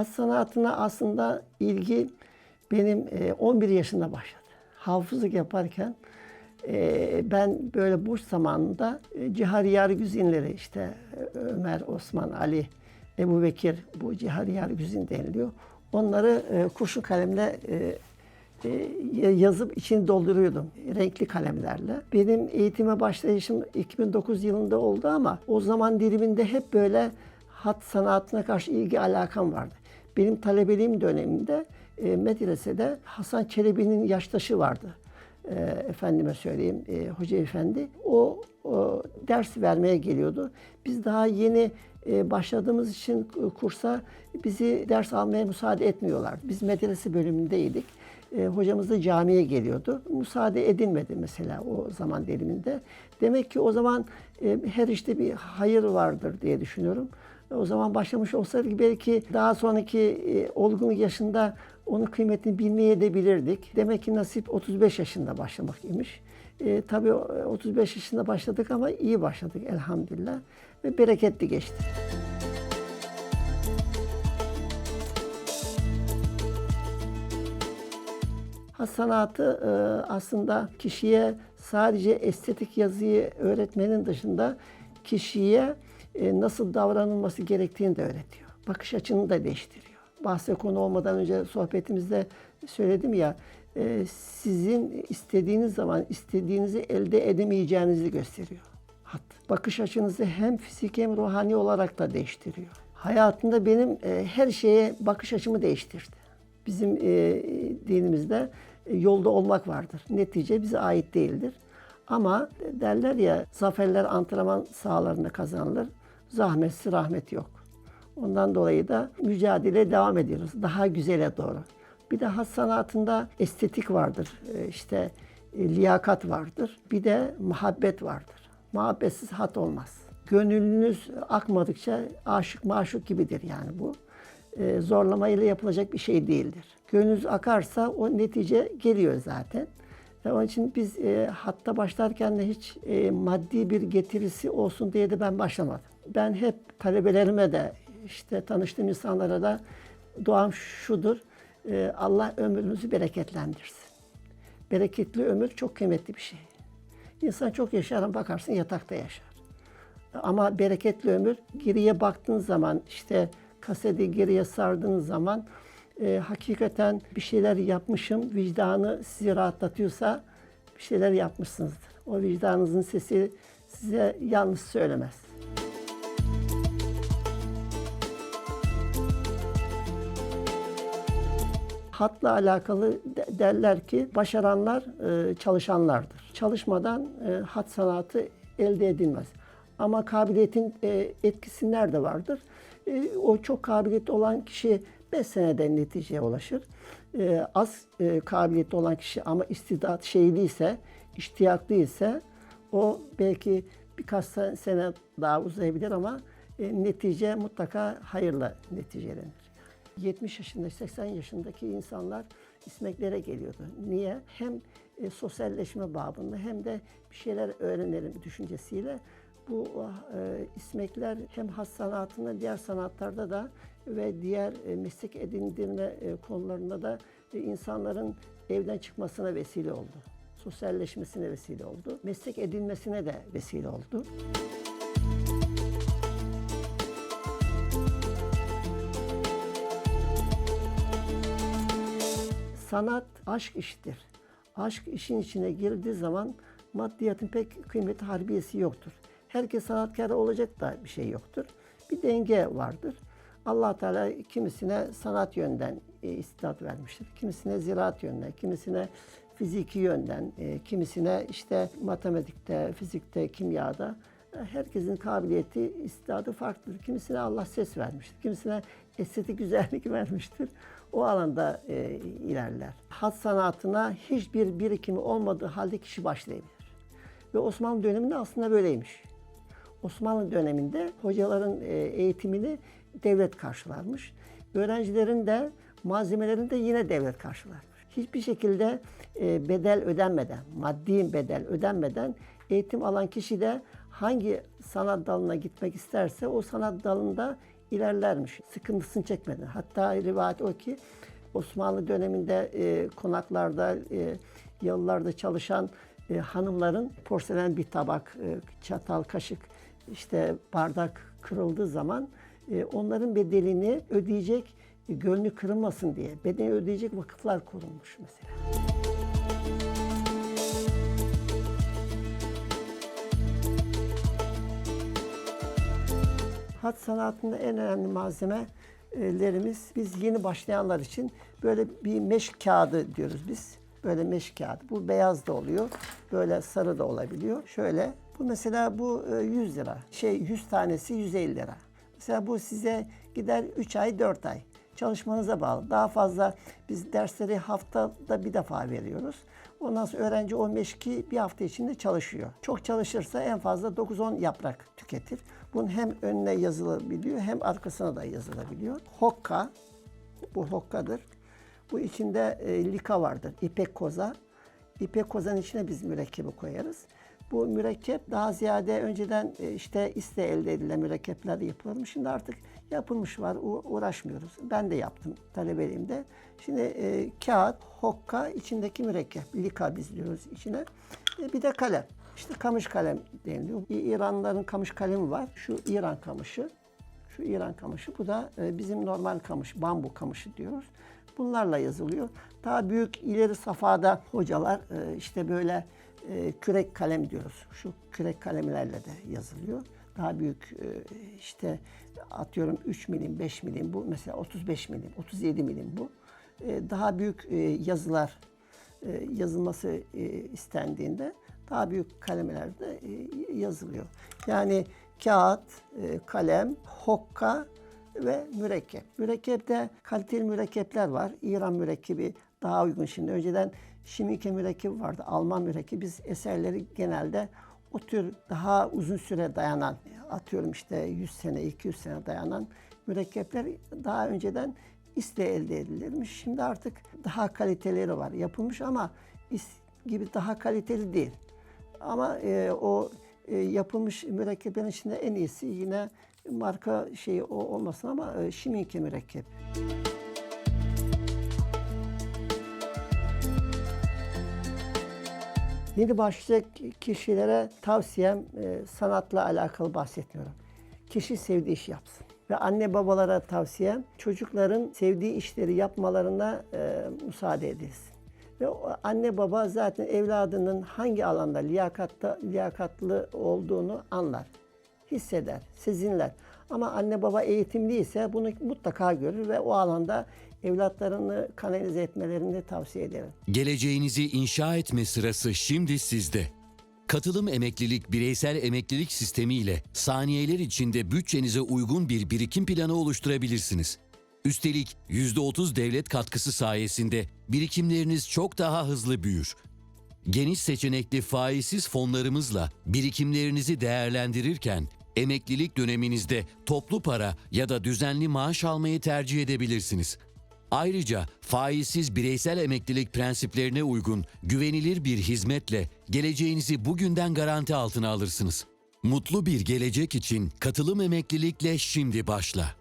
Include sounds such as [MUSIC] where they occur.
Hat sanatına aslında ilgi benim e, 11 yaşında başladı. Hafızlık yaparken e, ben böyle boş zamanında e, Cihariyar Güzinleri işte e, Ömer, Osman, Ali, Ebu Bekir bu Cihariyar Güzin deniliyor. Onları e, kurşun kalemle e, e, yazıp içini dolduruyordum renkli kalemlerle. Benim eğitime başlayışım 2009 yılında oldu ama o zaman diliminde hep böyle hat sanatına karşı ilgi alakam vardı. Benim talebeliğim döneminde e, medresede Hasan Çelebi'nin yaştaşı vardı. E, efendime söyleyeyim e, Hoca Efendi. O, o ders vermeye geliyordu. Biz daha yeni e, başladığımız için kursa bizi ders almaya müsaade etmiyorlardı. Biz medrese bölümündeydik. E, hocamız da camiye geliyordu. Müsaade edilmedi mesela o zaman diliminde. Demek ki o zaman e, her işte bir hayır vardır diye düşünüyorum. O zaman başlamış olsaydık belki daha sonraki e, olgunluk yaşında onun kıymetini bilmeye de bilirdik. Demek ki nasip 35 yaşında başlamak imiş. E, tabii 35 yaşında başladık ama iyi başladık elhamdülillah ve bereketli geçti. Sanatı e, aslında kişiye sadece estetik yazıyı öğretmenin dışında kişiye nasıl davranılması gerektiğini de öğretiyor. Bakış açını da değiştiriyor. Bahse konu olmadan önce sohbetimizde söyledim ya, e, sizin istediğiniz zaman istediğinizi elde edemeyeceğinizi gösteriyor. Hat. Bakış açınızı hem fiziki hem ruhani olarak da değiştiriyor. Hayatımda benim e, her şeye bakış açımı değiştirdi. Bizim dinimizde yolda olmak vardır. Netice bize ait değildir. Ama derler ya zaferler antrenman sahalarında kazanılır. Zahmetsiz rahmet yok. Ondan dolayı da mücadele devam ediyoruz. Daha güzele doğru. Bir de hat sanatında estetik vardır. Ee, işte e, liyakat vardır. Bir de muhabbet vardır. Muhabbetsiz hat olmaz. Gönlünüz akmadıkça aşık maşuk gibidir yani bu. Ee, zorlamayla yapılacak bir şey değildir. Gönlünüz akarsa o netice geliyor zaten. Onun için biz e, hatta başlarken de hiç e, maddi bir getirisi olsun diye de ben başlamadım. Ben hep talebelerime de işte tanıştığım insanlara da duam şudur. E, Allah ömrünüzü bereketlendirsin. Bereketli ömür çok kıymetli bir şey. İnsan çok yaşar ama bakarsın yatakta yaşar. Ama bereketli ömür geriye baktığın zaman işte kaseti geriye sardığın zaman e, hakikaten bir şeyler yapmışım, vicdanı sizi rahatlatıyorsa bir şeyler yapmışsınızdır. O vicdanınızın sesi size yanlış söylemez. Hatla alakalı derler ki başaranlar e, çalışanlardır. Çalışmadan e, hat sanatı elde edilmez. Ama kabiliyetin e, etkisi nerede vardır? E, o çok kabiliyetli olan kişi 5 senede neticeye ulaşır. E, az e, kabiliyetli olan kişi ama istidat şeyliyse, iştiyaklı ise o belki birkaç sene daha uzayabilir ama e, netice mutlaka hayırla neticelenir. 70 yaşında, 80 yaşındaki insanlar ismeklere geliyordu. Niye? Hem e, sosyalleşme babında hem de bir şeyler öğrenelim düşüncesiyle bu e, ismekler hem has sanatında diğer sanatlarda da ve diğer e, meslek edindirme e, konularında da e, insanların evden çıkmasına vesile oldu. Sosyalleşmesine vesile oldu. Meslek edinmesine de vesile oldu. Sanat aşk işidir. Aşk işin içine girdiği zaman maddiyatın pek kıymeti harbiyesi yoktur. Herkes sanatkar olacak da bir şey yoktur. Bir denge vardır. allah Teala kimisine sanat yönden e, istidat vermiştir. Kimisine ziraat yönden, kimisine fiziki yönden, e, kimisine işte matematikte, fizikte, kimyada herkesin kabiliyeti, istidadı farklıdır. Kimisine Allah ses vermiştir. Kimisine estetik güzellik [LAUGHS] vermiştir. O alanda e, ilerler. Hat sanatına hiçbir birikimi olmadığı halde kişi başlayabilir. Ve Osmanlı döneminde aslında böyleymiş. Osmanlı döneminde hocaların e, eğitimini devlet karşılarmış. Öğrencilerin de malzemelerini de yine devlet karşılarmış. Hiçbir şekilde e, bedel ödenmeden, maddi bedel ödenmeden eğitim alan kişi de hangi sanat dalına gitmek isterse o sanat dalında ilerlermiş. Sıkıntısını çekmeden. Hatta rivayet o ki Osmanlı döneminde e, konaklarda, e, yalılarda çalışan e, hanımların porselen bir tabak, e, çatal, kaşık, işte bardak kırıldığı zaman e, onların bedelini ödeyecek, e, gönlü kırılmasın diye bedeni ödeyecek vakıflar kurulmuş mesela. Hat sanatında en önemli malzemelerimiz biz yeni başlayanlar için böyle bir meş kağıdı diyoruz biz. Böyle meş kağıdı. Bu beyaz da oluyor. Böyle sarı da olabiliyor. Şöyle bu mesela bu e, 100 lira. Şey 100 tanesi 150 lira. Mesela bu size gider 3 ay 4 ay. Çalışmanıza bağlı. Daha fazla biz dersleri haftada bir defa veriyoruz. Ondan sonra öğrenci o meşki bir hafta içinde çalışıyor. Çok çalışırsa en fazla 9-10 yaprak tüketir. Bunun hem önüne yazılabiliyor hem arkasına da yazılabiliyor. Hokka, bu hokkadır. Bu içinde e, lika vardır, ipek koza. İpek kozanın içine biz mürekkebi koyarız. Bu mürekkep daha ziyade önceden e, işte iste elde edilen mürekkepler yapılırmış. Şimdi artık yapılmış var, uğraşmıyoruz. Ben de yaptım talebeliğimde. Şimdi e, kağıt, hokka, içindeki mürekkep, lika biz diyoruz içine. E, bir de kalem. İşte kamış kalem deniliyor. İranlıların kamış kalemi var. Şu İran kamışı. Şu İran kamışı. Bu da e, bizim normal kamış, bambu kamışı diyoruz. Bunlarla yazılıyor. Daha büyük ileri safhada hocalar e, işte böyle e, kürek kalem diyoruz. Şu kürek kalemlerle de yazılıyor. Daha büyük e, işte atıyorum 3 milim, 5 milim bu. Mesela 35 milim, 37 milim bu. E, Daha büyük e, yazılar e, yazılması e, istendiğinde daha büyük kalemelerde e, yazılıyor. Yani kağıt, e, kalem, hokka ve mürekkep. Mürekkepte kaliteli mürekkepler var. İran mürekkebi daha uygun şimdi. Önceden Şimike mürekkebi vardı. Alman mürekkebi. Biz eserleri genelde o tür daha uzun süre dayanan, atıyorum işte 100 sene, 200 sene dayanan mürekkepler daha önceden iste elde edilirmiş. Şimdi artık daha kaliteleri var yapılmış ama is gibi daha kaliteli değil. Ama e, o e, yapılmış mürekkebin içinde en iyisi yine marka şeyi o olmasın ama e, Şiminke mürekkep. Yeni başlayacak kişilere tavsiyem e, sanatla alakalı bahsetmiyorum. Kişi sevdiği işi yapsın. Ve anne babalara tavsiyem çocukların sevdiği işleri yapmalarına e, müsaade edilsin. Ve anne baba zaten evladının hangi alanda liyakatta, liyakatlı olduğunu anlar, hisseder, sezinler. Ama anne baba eğitimliyse bunu mutlaka görür ve o alanda evlatlarını kanalize etmelerini tavsiye ederim. Geleceğinizi inşa etme sırası şimdi sizde. Katılım emeklilik bireysel emeklilik sistemi ile saniyeler içinde bütçenize uygun bir birikim planı oluşturabilirsiniz. Üstelik %30 devlet katkısı sayesinde birikimleriniz çok daha hızlı büyür. Geniş seçenekli faizsiz fonlarımızla birikimlerinizi değerlendirirken emeklilik döneminizde toplu para ya da düzenli maaş almayı tercih edebilirsiniz. Ayrıca faizsiz bireysel emeklilik prensiplerine uygun güvenilir bir hizmetle geleceğinizi bugünden garanti altına alırsınız. Mutlu bir gelecek için katılım emeklilikle şimdi başla.